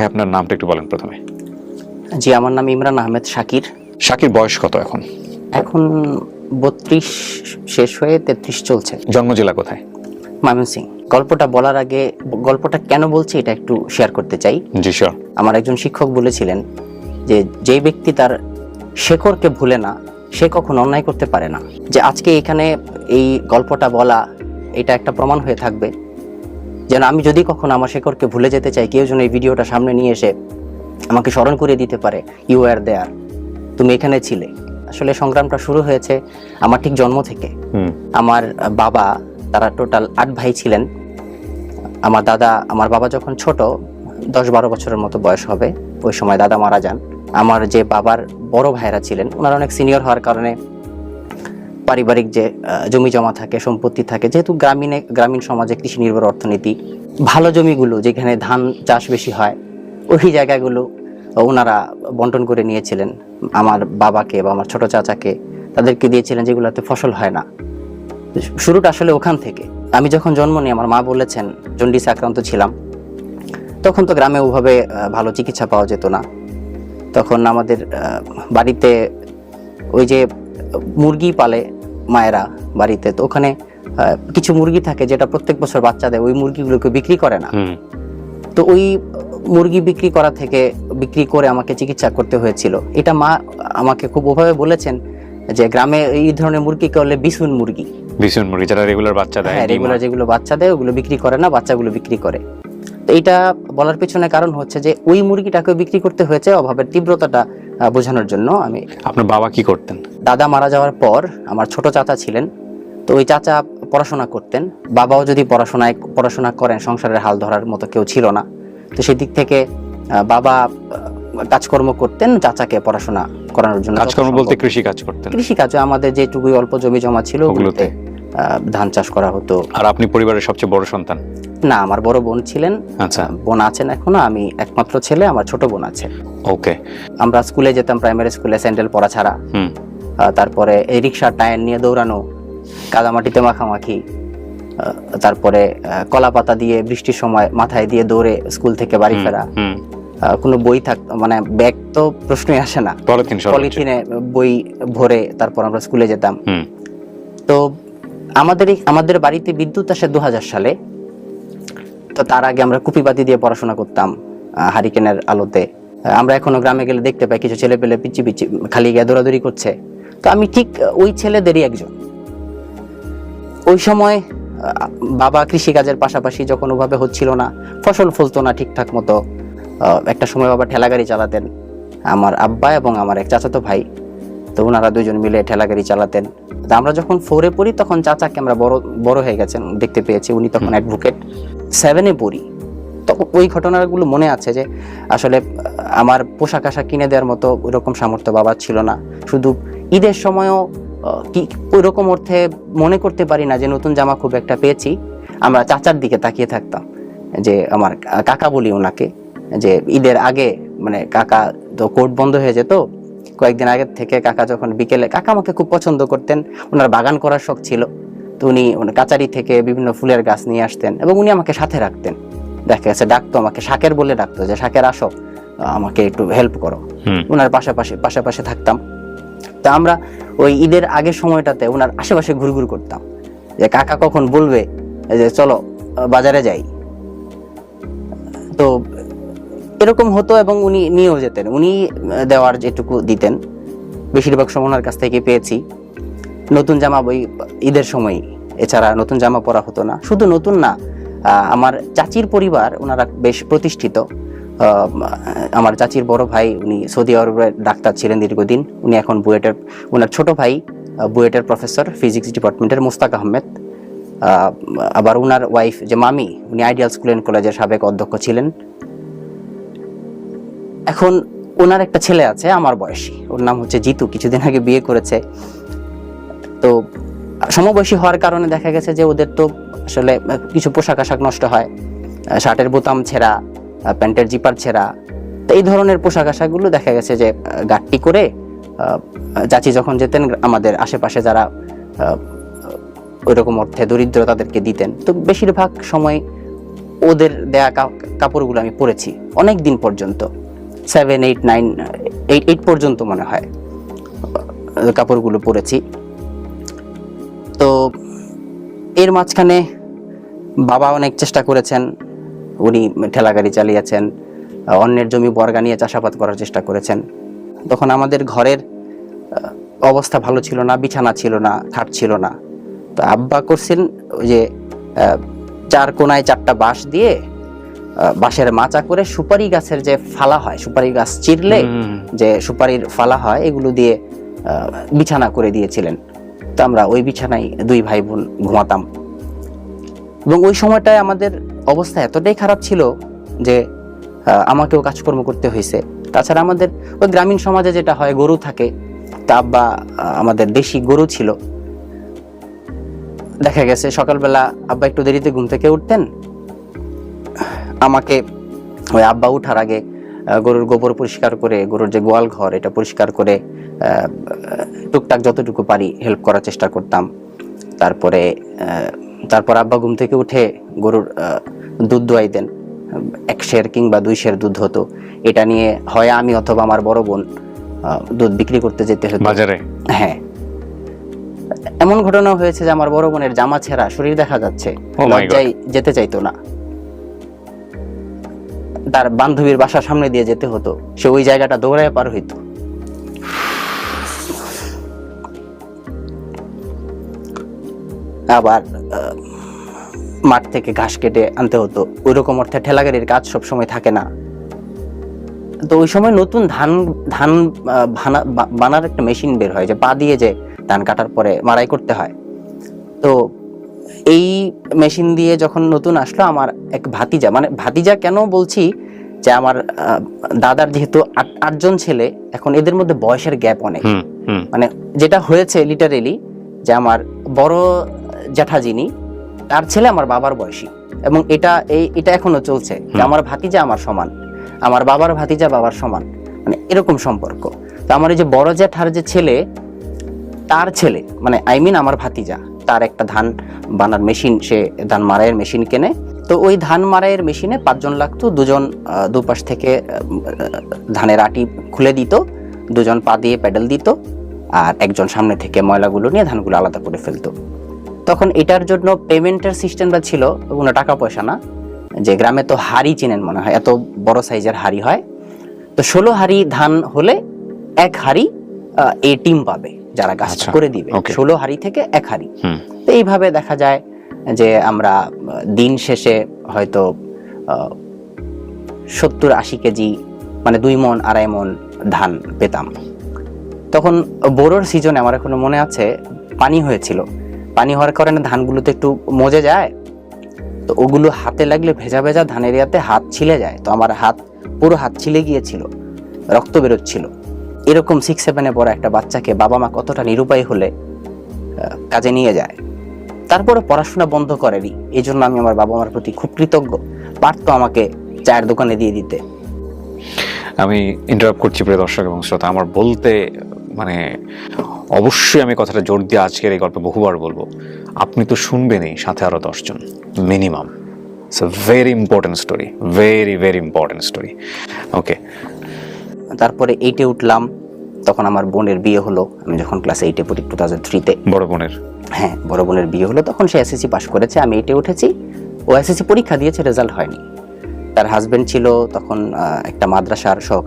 আপনার নামটা একটু বলেন প্রথমে। জি আমার নাম ইমরান আহমেদ শাকির। শাকির বয়স কত এখন? এখন বত্রিশ শেষ হয়ে তেত্রিশ চলছে। জন্ম জেলা কোথায়? ময়মনসিং। গল্পটা বলার আগে গল্পটা কেন বলছি এটা একটু শেয়ার করতে চাই। জি শিওর আমার একজন শিক্ষক বলেছিলেন যে যেই ব্যক্তি তার শেকড়কে ভুলে না সে কখনো অন্যায় করতে পারে না। যে আজকে এখানে এই গল্পটা বলা এটা একটা প্রমাণ হয়ে থাকবে। যেন আমি যদি কখনো আমার শেখরকে ভুলে যেতে চাই কেউ যেন এই ভিডিওটা সামনে নিয়ে এসে আমাকে স্মরণ করে দিতে পারে ইউ আর দেয়ার তুমি এখানে ছিলে। আসলে সংগ্রামটা শুরু হয়েছে আমার ঠিক জন্ম থেকে। আমার বাবা তারা টোটাল আট ভাই ছিলেন। আমার দাদা আমার বাবা যখন ছোট দশ বারো বছরের মতো বয়স হবে ওই সময় দাদা মারা যান। আমার যে বাবার বড় ভাইরা ছিলেন ওনারা অনেক সিনিয়র হওয়ার কারণে পারিবারিক যে জমি জমা থাকে, সম্পত্তি থাকে, যেহেতু গ্রামীণে, গ্রামীণ সমাজে কৃষি নির্ভর অর্থনীতি, ভালো জমিগুলো যেখানে ধান চাষ বেশি হয়, ওই জায়গাগুলো ওনারা বন্টন করে নিয়েছিলেন। আমার বাবাকে বা আমার ছোট চাচাকে, তাদেরকে দিয়েছিলেন যেগুলোতে ফসল হয় না। শুরুটা আসলে ওখান থেকে। আমি যখন জন্ম নিই, আমার মা বলেছেন, জন্ডিস আক্রান্ত ছিলাম। তখন তো গ্রামে ওভাবে ভালো চিকিৎসা পাওয়া যেত না। তখন আমাদের বাড়িতে ওই যে মুরগি পালে মায়েরা বাড়িতে তো ওখানে কিছু মুরগি থাকে যেটা প্রত্যেক বছর বাচ্চা দেয় ওই মুরগিগুলোকে বিক্রি করে না। তো ওই মুরগি বিক্রি করা থেকে বিক্রি করে আমাকে চিকিৎসা করতে হয়েছিল। এটা মা আমাকে খুব ওভাবে বলেছেন যে গ্রামে এই ধরনের মুরগি করলে বিছুন মুরগি। বিছুন মুরগি যারা রেগুলার বাচ্চা দেয় হ্যাঁ রেগুলার যেগুলো বাচ্চা দেয় ওগুলো বিক্রি করে না বাচ্চাগুলো বিক্রি করে। তো এটা বলার পেছনে কারণ হচ্ছে যে ওই মুরগিটাকে বিক্রি করতে হয়েছে অভাবের তীব্রতাটা বোঝানোর জন্য আমি আপনার বাবা কি করতেন? দাদা মারা যাওয়ার পর আমার ছোট চাচা ছিলেন। তো ওই চাচা পড়াশোনা করতেন। বাবাও যদি পড়াশোনায় পড়াশোনা করেন সংসারের হাল ধরার মতো কেউ ছিল না। তো সেদিক থেকে বাবা কাজকর্ম করতেন চাচাকে পড়াশোনা করানোর জন্য কাজকর্ম বলতে। কৃষি কাজ করতেন। কৃষি কাজে আমাদের যেটুকুই অল্প জমি জমা ছিল? ওগুলোতে। ধান চাষ করা হতো। আর আপনি পরিবারের সবচেয়ে বড় সন্তান? না আমার বড় বোন ছিলেন। আচ্ছা। বোন আছেন এখনও আমি একমাত্র ছেলে আমার ছোট বোন আছে। ওকে। আমরা স্কুলে যেতাম প্রাইমারি স্কুলে স্যান্ডেল পরা ছাড়া। তারপরে এই রিক্সার টায়ার নিয়ে দৌড়ানো কাদামাটিতে মাখামাখি তারপরে কলা পাতা দিয়ে বৃষ্টির সময় মাথায় দিয়ে দৌড়ে স্কুল থেকে বাড়ি ফেরা। কোনো বই থাক মানে ব্যাগ তো প্রশ্নই আসে না। পলিথিন বই ভরে তারপর আমরা স্কুলে যেতাম। তো আমাদের আমাদের বাড়িতে বিদ্যুৎ আসে দু হাজার সালে। তো তার আগে আমরা কুপিবাতি দিয়ে পড়াশোনা করতাম হারিকেনের আলোতে। আমরা এখনও গ্রামে গেলে দেখতে পাই কিছু ছেলে পেলে পিচি পিচি খালি গিয়ে দৌড়াদৌড়ি করছে। তো আমি ঠিক ওই ছেলেদেরই একজন। ওই সময় বাবা কৃষিকাজের পাশাপাশি যখন ওভাবে হচ্ছিল না ফসল ফলতো না ঠিকঠাক মতো। একটা সময় বাবা ঠেলা গাড়ি চালাতেন আমার আব্বা এবং আমার এক চাচাতো ভাই। তো ওনারা দুজন মিলে ঠেলা গাড়ি চালাতেন আমরা যখন ফোরে পড়ি তখন চাচাকে আমরা বড় বড় হয়ে গেছেন দেখতে পেয়েছি। উনি তখন অ্যাডভোকেট সেভেনে পড়ি। তখন ওই ঘটনাগুলো মনে আছে যে, আসলে, আমার পোশাক আশাক কিনে দেওয়ার মতো ওরকম সামর্থ্য বাবার ছিল না। শুধু ঈদের সময়ও কি ওইরকম অর্থে মনে করতে পারি না যে, নতুন জামা খুব একটা পেয়েছি। আমরা চাচার দিকে তাকিয়ে থাকতাম যে, আমার কাকা বলি ওনাকে যে, ঈদের আগে মানে কাকা তো কোর্ট বন্ধ হয়ে যেত। কয়েকদিন আগের থেকে কাকা যখন বিকেলে, কাকা আমাকে খুব পছন্দ করতেন। ওনার বাগান করার শখ ছিল। তো উনি উনি কাচারি থেকে বিভিন্ন ফুলের গাছ নিয়ে আসতেন এবং উনি আমাকে সাথে রাখতেন। দেখা গেছে ডাকতো আমাকে শাকের বলে ডাকতো যে শাকের আসো আমাকে একটু হেল্প করো। ওনার পাশাপাশি পাশাপাশি থাকতাম। তা আমরা ওই ঈদের আগের সময়টাতে ওনার আশেপাশে ঘুরঘুর করতাম। যে কাকা কখন বলবে যে চলো বাজারে যাই? তো এরকম হতো এবং উনি নিয়েও যেতেন। উনি দেওয়ার যেটুকু দিতেন বেশিরভাগ সময় ওনার কাছ থেকে পেয়েছি। নতুন জামা বই, ঈদের সময়। এছাড়া নতুন জামা পরা হতো না। শুধু নতুন না আমার চাচির পরিবার ওনারা বেশ প্রতিষ্ঠিত। আমার চাচির বড় ভাই, উনি সৌদি আরবের ডাক্তার ছিলেন দীর্ঘদিন। উনি এখন বুয়েটের, ওনার ছোট ভাই বুয়েটের প্রফেসর, ফিজিক্স ডিপার্টমেন্টের মুস্তাক আহমেদ। আবার ওনার ওয়াইফ যে মামি, উনি আইডিয়াল স্কুল অ্যান্ড কলেজের সাবেক অধ্যক্ষ ছিলেন। এখন ওনার একটা ছেলে আছে, আমার বয়সী। ওর নাম হচ্ছে জিতু, কিছুদিন আগে বিয়ে করেছে। সমবয়সী হওয়ার কারণে দেখা গেছে যে ওদের তো আসলে কিছু পোশাক আশাক নষ্ট হয়। শার্টের বোতাম ছেঁড়া প্যান্টের জিপার ছেঁড়া। তো এই ধরনের পোশাক আশাকগুলো দেখা গেছে যে গাঁটটি করে চাচি যখন যেতেন আমাদের আশেপাশে যারা ওইরকম অর্থে দরিদ্র তাদেরকে দিতেন। তো বেশিরভাগ সময় ওদের দেয়া কাপড়গুলো আমি পরেছি, অনেক দিন পর্যন্ত। Seven eight nine eight eight পর্যন্ত মনে হয় কাপড়গুলো পরেছি। তো এর মাঝখানে বাবা অনেক চেষ্টা করেছেন উনি ঠেলা গাড়ি চালিয়েছেন অন্যের জমি বর্গা নিয়ে চাষাবাদ করার চেষ্টা করেছেন। তখন আমাদের ঘরের অবস্থা ভালো ছিল না বিছানা ছিল না খাট ছিল না। তো আব্বা করছেন ওই যে চার কোনায় চারটা বাঁশ দিয়ে বাঁশের মাচা করে সুপারি গাছের যে ফালা হয় সুপারি গাছ চিরলে যে সুপারির ফালা হয় এগুলো দিয়ে বিছানা করে দিয়েছিলেন। তো আমরা ওই বিছানায় দুই ভাই বোন ঘুমাতাম। এবং ওই সময়টায় আমাদের অবস্থা এতটাই খারাপ ছিল যে আমাকেও কাজকর্ম করতে হয়েছে। তাছাড়া আমাদের ওই গ্রামীণ সমাজে যেটা হয়, গরু থাকে, তা আব্বা আমাদের দেশি গরু ছিল। দেখা গেছে সকালবেলা আব্বা একটু দেরিতে ঘুম থেকে উঠতেন। আমাকে ওই আব্বা উঠার আগে গরুর গোবর পরিষ্কার করে, গরুর যে গোয়াল ঘর, এটা পরিষ্কার করে টুকটাক যতটুকু পারি হেল্প করার চেষ্টা করতাম। তারপরে আহ, তারপর আব্বা ঘুম থেকে উঠে গরুর দুধ দোয়াই দেন। এক শের কিংবা দুই শের দুধ হতো। এটা নিয়ে হয় আমি অথবা আমার বড় বোন দুধ বিক্রি করতে যেতে হতো। বাজারে? হ্যাঁ। এমন ঘটনা হয়েছে যে আমার বড় বোনের জামা ছেঁড়া শরীর দেখা যাচ্ছে। Oh লজ্জায় যেতে চাইতো না। তার বান্ধবীর বাসার সামনে দিয়ে যেতে হতো। সে ওই জায়গাটা দৌড়ায় পার হইতো। আবার মাঠ থেকে ঘাস কেটে আনতে হতো। ওই রকম অর্থে ঠেলাগাড়ির কাজ সব সময় থাকে না। তো ওই সময় নতুন ধান ধান বানার একটা মেশিন বের হয় যে পা দিয়ে যে ধান কাটার পরে মাড়াই করতে হয়। তো এই মেশিন দিয়ে যখন নতুন আসলো আমার এক ভাতিজা মানে ভাতিজা কেন বলছি যে আমার দাদার যেহেতু আট- আটজন ছেলে এখন এদের মধ্যে বয়সের গ্যাপ অনেক। মানে যেটা হয়েছে লিটারেলি যে আমার বড় জ্যাঠা যিনি তার ছেলে আমার বাবার বয়সী এবং এটা এই এটা এখনও চলছে যে আমার ভাতিজা আমার সমান আমার বাবার ভাতিজা বাবার সমান মানে এরকম সম্পর্ক। তো আমার এই যে বড় জ্যাঠার যে ছেলে তার ছেলে মানে আই মিন আমার ভাতিজা তার একটা ধান বানার মেশিন সে ধান মারাইয়ের মেশিন কেনে। তো ওই ধান মারাইয়ের মেশিনে পাঁচজন লাগতো দুজন দুপাশ থেকে ধানের আটি খুলে দিত দুজন পা দিয়ে প্যাডেল দিত আর একজন সামনে থেকে ময়লাগুলো নিয়ে ধানগুলো আলাদা করে ফেলতো। তখন এটার জন্য পেমেন্টের সিস্টেমটা ছিল কোনো টাকা পয়সা না যে গ্রামে তো হাড়ি চিনেন মনে হয় এত বড় সাইজের হাড়ি হয়। তো ষোলো হাড়ি ধান হলে এক হাড়ি এ টিম পাবে যারা গাছটা আচ্ছা, করে দিবে। ষোলো হাড়ি থেকে এক হাড়ি। তো এইভাবে দেখা যায় যে আমরা দিন শেষে হয়তো সত্তর আশি কেজি মানে দুই মন আড়াই মন ধান পেতাম। তখন বোরোর সিজনে আমার এখনও মনে আছে পানি হয়েছিল। পানি হওয়ার কারণে ধানগুলোতে একটু মজে যায়, তো ওগুলো হাতে লাগলে ভেজা ভেজা ধানের ইয়াতে হাত ছিলে যায়। তো আমার হাত, পুরো হাত ছিলে গিয়েছিল, রক্ত বেরোচ্ছিল। এরকম সিক্স সেভেনে পড়া একটা বাচ্চাকে বাবা মা কতটা নিরুপায় হলে কাজে নিয়ে যায়। তারপরে পড়াশোনা বন্ধ করেনি এই জন্য আমি আমার বাবা মার প্রতি খুব কৃতজ্ঞ। পারতো আমাকে চায়ের দোকানে দিয়ে দিতে। আমি ইন্টারাপ্ট করছি প্রিয় দর্শক এবং শ্রোতা, আমার বলতে মানে অবশ্যই আমি কথাটা জোর দিয়ে আজকের এই গল্প বহুবার বলব। আপনি তো শুনবেনই সাথে আরও দশজন minimum it's very important story very very important story okay তারপরে এইটে উঠলাম তখন আমার বোনের বিয়ে হলো। আমি যখন ক্লাস এইটে পড়ি টু থাউজেন্ড থ্রিতে বড় বোনের? হ্যাঁ বড় বোনের বিয়ে হলো তখন সে এসএসসি পাশ করেছে আমি এইটে উঠেছি। ও এসএসসি পরীক্ষা দিয়েছে রেজাল্ট হয়নি। তার হাজবেন্ড ছিল তখন একটা মাদ্রাসার সহ